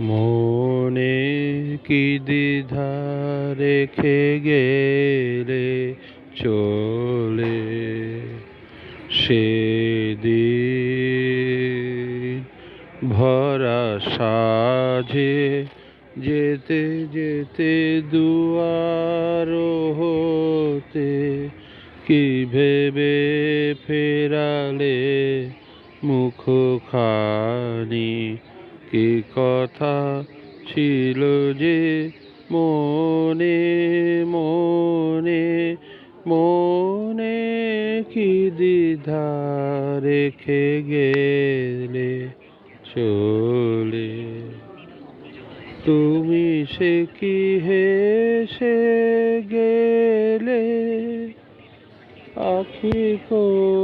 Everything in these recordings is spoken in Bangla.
মনে কি দ্বিধা রেখে গেলে চলে সেদিন? ভরা সাজে যেতে যেতে দুয়ার হতে কি ভেবে ফেরালে মুখখানি কি কথা ছিল যে মনে মনে মনে কি দ্বিধা রেখে গেলে চলে? তুমি সে কি হেসে গেলে? আখি কোণে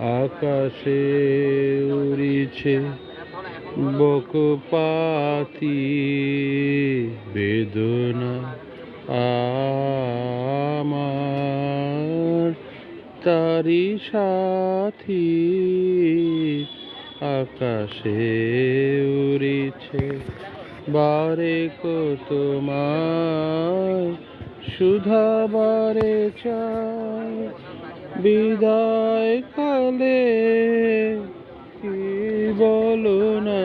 আকাশে উড়িছে বক পাতি বেদনা আমার। তারি সাথী আকাশে উড়িছে, বারে কত তোমায় সুধা বারে চায়। বিদায় কালে কি বলো না?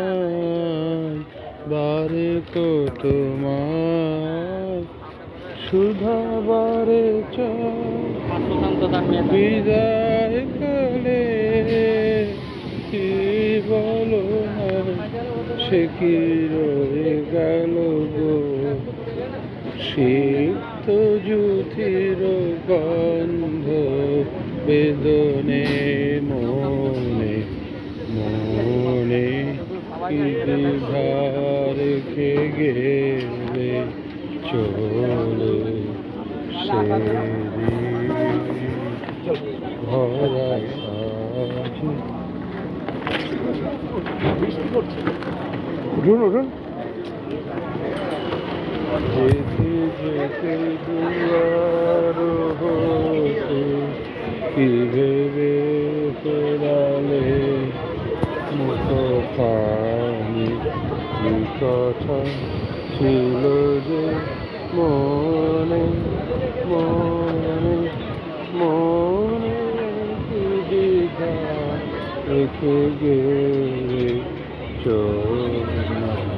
বারে তো তোমায় সুধা বারে চায় বিদায় কালে কি বলো না? সে কি রয়ে গেল গো? সে তো জুথির গন্ধ বেদনে মনে মনে রেখে গেলে চলে ভরা উঠুন উঠুন। যেতে যেতে দুয়ার হতে কি ভেবে ফেরালে মতো পানি কথা ছিল যে মনে মনে মনে দীঘা রেখে গেলে চোখ